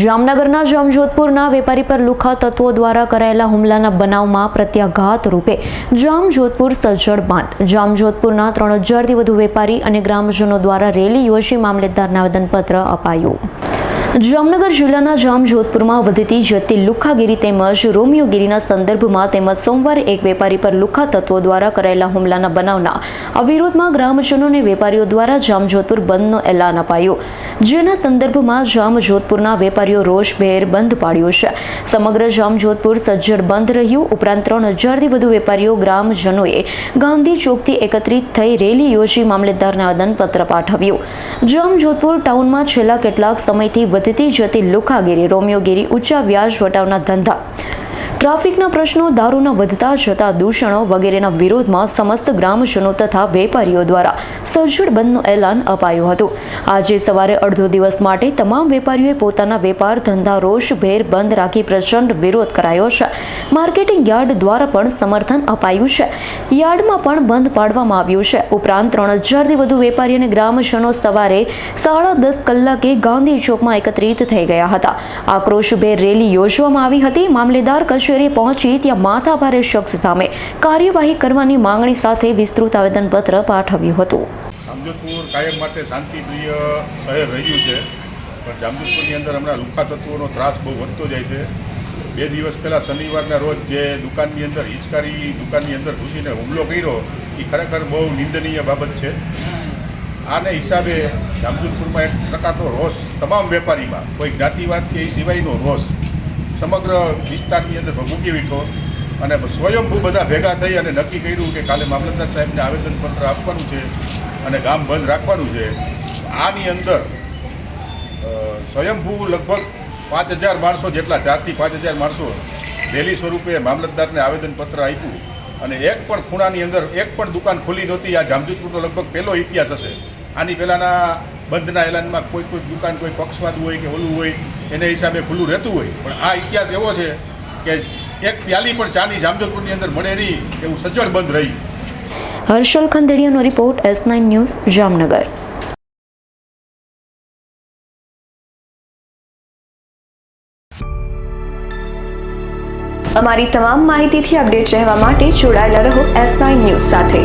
જામનગરના જામજોધપુરના વેપારી પર લુખા તત્વો દ્વારા કરાયેલા હુમલાના બનાવમાં પ્રત્યાઘાત રૂપે જામજોધપુર સજ્જડ બાંધ. જામજોધપુરના ત્રણ હજારથી વધુ વેપારી અને ગ્રામજનો દ્વારા રેલી યોજી મામલેદારને આવેદનપત્ર અપાયું. જામનગર જિલ્લાના જામજોધપુરમાં વધતી જતી લુખાગીરી તેમજ રોમિયોગીરીના સંદર્ભમાં તેમજ સોમવારે એક વેપારી પર લુખા તત્વો દ્વારા કરાયેલા હુમલાના બનાવના આ વિરોધમાં ગ્રામજનો અને વેપારીઓ દ્વારા જામજોધપુર બંધનો એલાન અપાયું. જેના સંદર્ભમાં જામજોધપુરના વેપારીઓ રોષભેર બંધ પાડ્યો છે. સમગ્ર જામજોધપુર સજ્જડ બંધ રહ્યું. ઉપરાંત ત્રણ હજારથી વધુ વેપારીઓ ગ્રામજનોએ ગાંધી ચોકથી એકત્રિત થઈ રેલી યોજી મામલેદારને આવેદનપત્ર પાઠવ્યું. જામજોધપુર ટાઉનમાં છેલ્લા કેટલાક સમયથી વધતી જતી લુખાગીરી રોમિયોગીરી ઊંચા વ્યાજ વટાવના ધંધા. ટ્રાફિકના પ્રશ્નો, દારૂના વધતા જતા દૂષણો વગેરેના વિરોધમાં સમસ્ત ગ્રામજનો તથા વેપારીઓ દ્વારા સજ્જડ બંધનું એલાન અપાયું હતું. આજે સવારે અડધો દિવસ માટે તમામ વેપારીઓએ પોતાના વેપાર ધંધા રોષભેર બંધ રાખી પ્રચંડ વિરોધ કરાયો છે. માર્કેટિંગ યાર્ડ દ્વારા પણ સમર્થન અપાયું છે. યાર્ડમાં પણ બંધ પાડવામાં આવ્યું છે. ઉપરાંત ત્રણ હજારથી વધુ વેપારી અને ગ્રામજનો સવારે સાડા દસ કલાકે ગાંધી ચોકમાં એકત્રિત થઈ ગયા હતા. આક્રોશભેર રેલી યોજવામાં આવી હતી. મામલેદાર કચેરીએ પહોંચી ત્યાં માથાભારે શખ્સ સામે કાર્યવાહી કરવાની માંગણી સાથે વિસ્તૃત આવેદનપત્ર પાઠવ્યું હતું. જામજોધપુર કાયમ માટે શાંતિપ્રિય શહેર રહ્યું છે. પણ જામજોધપુરની અંદર હમણાં લુખા તત્વોનો ત્રાસ બહુ વધતો જાય છે. બે દિવસ પહેલાં શનિવારના રોજ જે દુકાનની અંદર હિચકારી દુકાનની અંદર ઘૂસીને હુમલો કર્યો એ ખરેખર બહુ નિંદનીય બાબત છે. આને હિસાબે જામજોધપુરમાં એક પ્રકારનો રોષ તમામ વેપારીમાં. કોઈ જ્ઞાતિવાદ કે એ સિવાયનો રોષ. સમગ્ર વિસ્તારની અંદર મૂકી વીઠો અને સ્વયંભૂ બધા ભેગા થઈ અને નક્કી કર્યું કે કાલે મામલતદાર સાહેબને આવેદનપત્ર આપવાનું છે અને ગામ બંધ રાખવાનું છે. આની અંદર સ્વયંભૂ લગભગ પાંચ હજાર માણસો જેટલા, ચારથી પાંચ હજાર માણસો રેલી સ્વરૂપે મામલતદારને આવેદનપત્ર આપ્યું અને એક પણ ખૂણાની અંદર એક પણ દુકાન ખુલ્લી નહોતી. આ જામજોધપુરનો લગભગ પહેલો ઇતિહાસ હશે. આની પહેલાંના બંધના એલાનમાં કોઈ કોઈ દુકાન, કોઈ પક્ષવાદ હોય કે ઓલું હોય, એને હિસાબે ખુલ્લું રહેતું હોય. પણ આ ઇતિહાસ એવો છે કે એક પ્યાલી પણ ચાની જામજોધપુરની અંદર મળે નહીં, એવું સજ્જડ બંધ રહી. Harshal ખંદેડિયાનો report S nine news, Jamnagar. અમારી તમામ માહિતીથી અપડેટ રહેવા માટે જોડાયેલા રહો એસ નાઇન ન્યૂઝ સાથે.